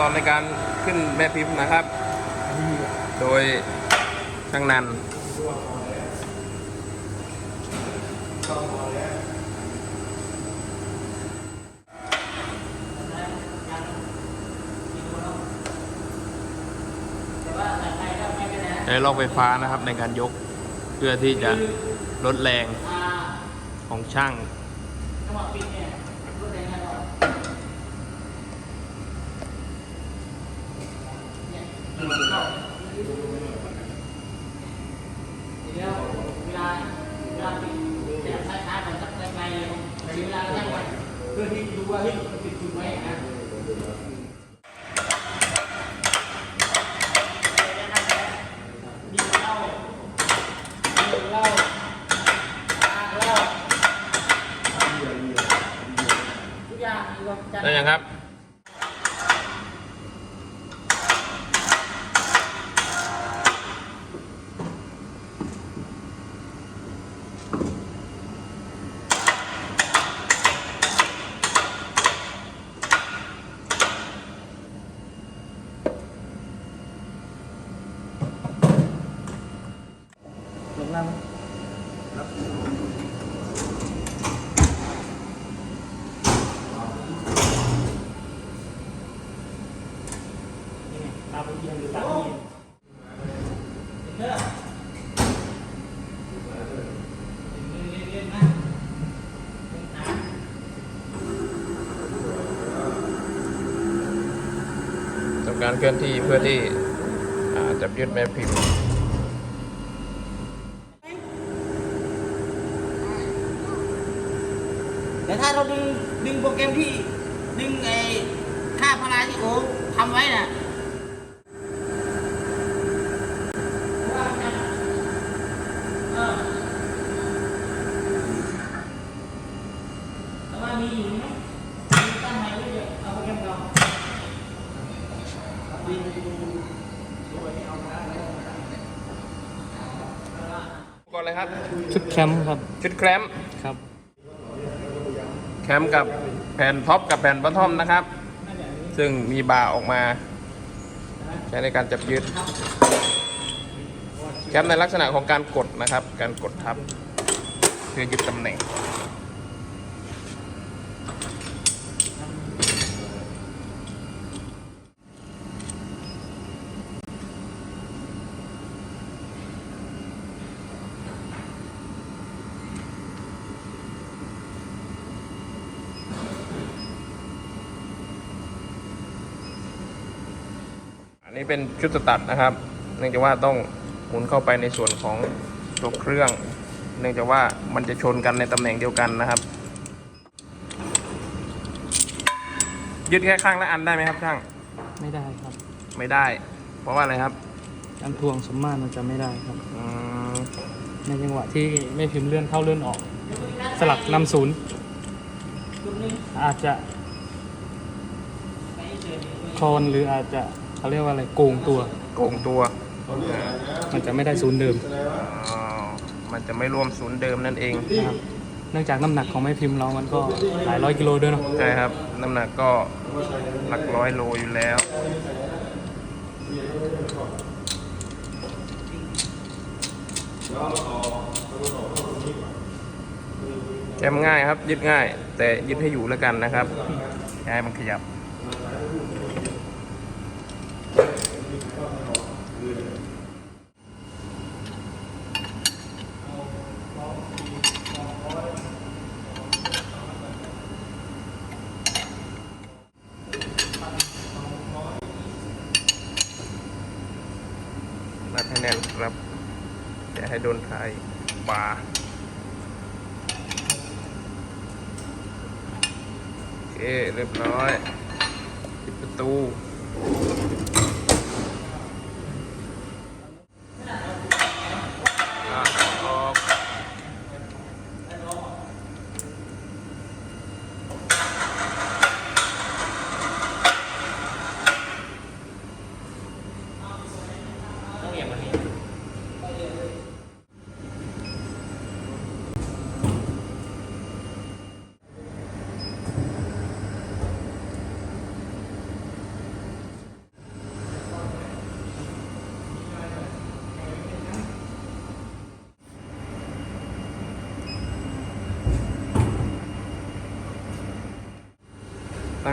ตอนในการขึ้นแม่พิมพ์นะครับ โดยช่างนันใช้ลอกไฟฟ้านะครับในการยกเพื่อที่จะลดแรงของช่างแล้วเวลาเวลาปิดเนี่ยช้าๆมันสักไกลๆเลยแต่าเราตั้งไว้เพื่อที่ดูว่าเฮ้ยมันปิดจุดไหมนะดีเหล้าดีเหล้าอ่าเหล้าทุกอย่างรวมกันได้ยังครับ ตาไปเอียงหรือตาไปเอียงเด้อทำการเคลื่อนที่เพื่อที่จับยึดแม่พิมพ์แต่ถ้าเราดึงดึงโปรแกรมที่ดึงไอ้ค่าพลาที่โอทำไว้น่ะเออแต่ว่ามีอยู่ไหมมีตั้งใหม่ไว้เดี๋ยวเอาโปรแกรมเก่าดึงสวยเอามาแล้ว ก่อนเลยครับ ชุดแคมป์ครับ ชุดแคมป์ครับ แคมป์กับแผ่นท็อปกับแผ่นบอททอมนะครับ ซึ่งมีบาร์ออกมา ใช้ในการจับยึด แคมป์ในลักษณะของการกดนะครับ การกดทับ เพื่อยึดตำแหน่ง นนี้เป็นชุดสตัดนะครับ เนื่องจากว่าต้องหมุนเข้าไปในส่วนของตัวเครื่อง เนื่องจากว่ามันจะชนกันในตำแหน่งเดียวกันนะครับ ยึดแค่ข้างละอันได้ไหมครับช่าง ไม่ได้ครับ ไม่ได้ เพราะว่าอะไรครับ การทวงสมมาตรมันจะไม่ได้ครับ อืมในจังหวะที่ไม่พิมพ์เลื่อนเข้าเลื่อนออก สลักนำศูนย์อาจจะคลอนหรืออาจจะ เขาเรียกว่าอะไรโกงตัว โกงตัวมันจะไม่ได้ศูนย์เดิมอ๋อมันจะไม่รวมศูนย์เดิมนั่นเอง นะครับเนื่องจากน้ำหนักของแม่พิมพ์เรามันก็หลายร้อยกิโลด้วยเนาะใช่ครับ น้ำหนักก็หลักร้อยโลอยู่แล้วแคมง่ายครับ ยึดง่าย แต่ยึดให้อยู่แล้วกันนะครับอย่าให้มันขยับ รัดให้แน่นครับอย่าให้โดนท้ายบาโอเคเรียบร้อยปิดประตู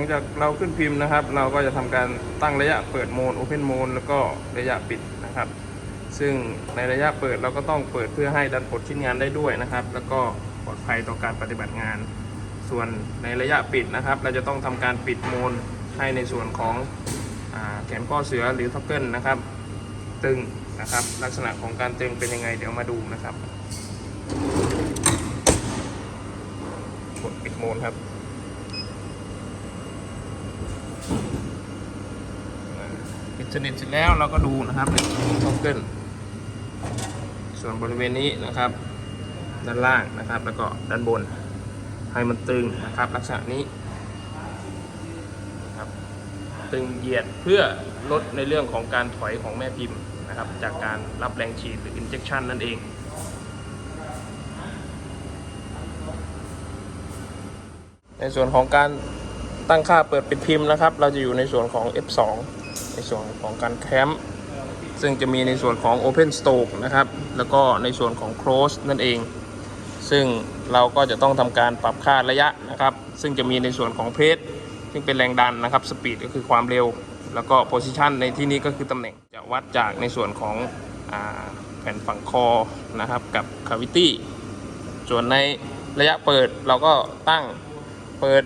งจากเราขึ้นพิมพ์นะครับ เราก็จะทำการตั้งระยะเปิดโหมด Open Mode แล้วก็ระยะปิดนะครับ ซึ่งในระยะเปิดเราก็ต้องเปิดเพื่อให้ดันปลดชิ้นงานได้ด้วยนะครับ แล้วก็ปลอดภัยต่อการปฏิบัติงาน ส่วนในระยะปิดนะครับ เราจะต้องทำการปิดโหมดให้ในส่วนของอแขนข้อเสือหรือท็อกเกิลนะครับ ตึงนะครับ ลักษณะของการตึงเป็นยังไงเดี๋ยวมาดูนะครับกดปิดโหมดครับ ปิด สนิทเสร็จแล้วเราก็ดูนะครับท็อกเกิลส่วนบริเวณนี้นะครับ ด้านล่างนะครับ แล้วก็ด้านบนให้มันตึงนะครับ ลักษณะนี้นะครับตึงเหยียดเพื่อลดในเรื่องของการถอยของแม่พิมพ์นะครับ จากการรับแรงฉีดหรือ injection นั่นเองในส่วนของการตั้งค่าเปิดปิดพิมพ์นะครับ เราจะอยู่ในส่วนของ F2 ในส่วนของการแคมป์ซึ่งจะมีในส่วนของ Open Stoke นะครับ แล้วก็ในส่วนของ Close นั่นเอง ซึ่งเราก็จะต้องทำการปรับค่าระยะนะครับ ซึ่งจะมีในส่วนของเพจซึ่งเป็นแรงดันนะครับสปีดก็คือความเร็ว แล้วก็ Position ในที่นี้ก็คือตำแหน่งจะวัดจากในส่วนของอแผ่นฝั่งคอนะครับกับ Cavity ส่วนในระยะเปิดเราก็ตั้งเปิด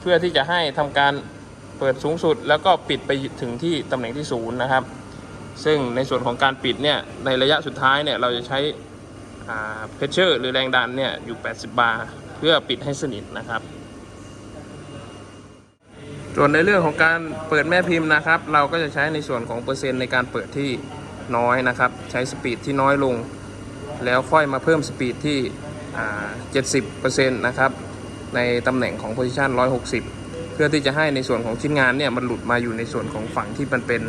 เพื่อที่จะให้ทำการ เปิดสูงสุดแล้วก็ปิดไปถึงที่ตำแหน่งที่ศูนย์นะครับ ซึ่งในส่วนของการปิดเนี่ยในระยะสุดท้ายเนี่ยเราจะใช้เพชเชอร์หรือแรงดันเนี่ยอยู่ 80 บาร์เพื่อปิดให้สนิทนะครับ ส่วนในเรื่องของการเปิดแม่พิมพ์นะครับ เราก็จะใช้ในส่วนของเปอร์เซ็นต์ในการเปิดที่น้อยนะครับ ใช้สปีดที่น้อยลง แล้วค่อยมาเพิ่มสปีดที่อ่า70%นะครับในตำแหน่งของ position 160 พื่อที่จะให้ในส่วนของชิ้นงานเนี่ยมันหลุดมาอยู่ในส่วนของฝั่งที่มันเป็น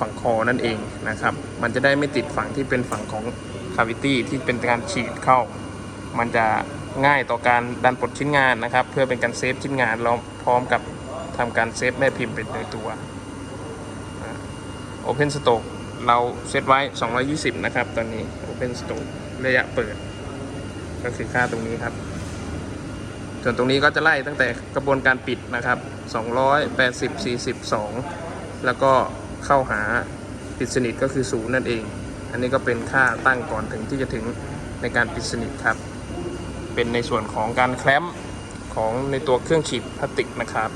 ฝั่งคอนั่นเองนะครับ มันจะได้ไม่ติดฝั่งที่เป็นฝั่งของ cavity ที่เป็นการฉีดเข้า มันจะง่ายต่อการดันปลดชิ้นงานนะครับ เพื่อเป็นการเซฟชิ้นงานแล้วพร้อมกับทำการเซฟแม่พิมพ์เป็นในตัว Open Stock เราเซตไว้ 220 นะครับ ตอนนี้ Open Stock ระยะเปิด ก็คือค่าตรงนี้ครับ ส่วนตรงนี้ก็จะไล่ตั้งแต่กระบวนการปิดนะครับ 280 42 แล้วก็เข้าหาปิดสนิทก็คือศูนย์นั่นเอง อันนี้ก็เป็นค่าตั้งก่อนถึงที่จะถึงในการปิดสนิทครับ เป็นในส่วนของการแคลมป์ของในตัวเครื่องฉีดพลาสติกนะครับ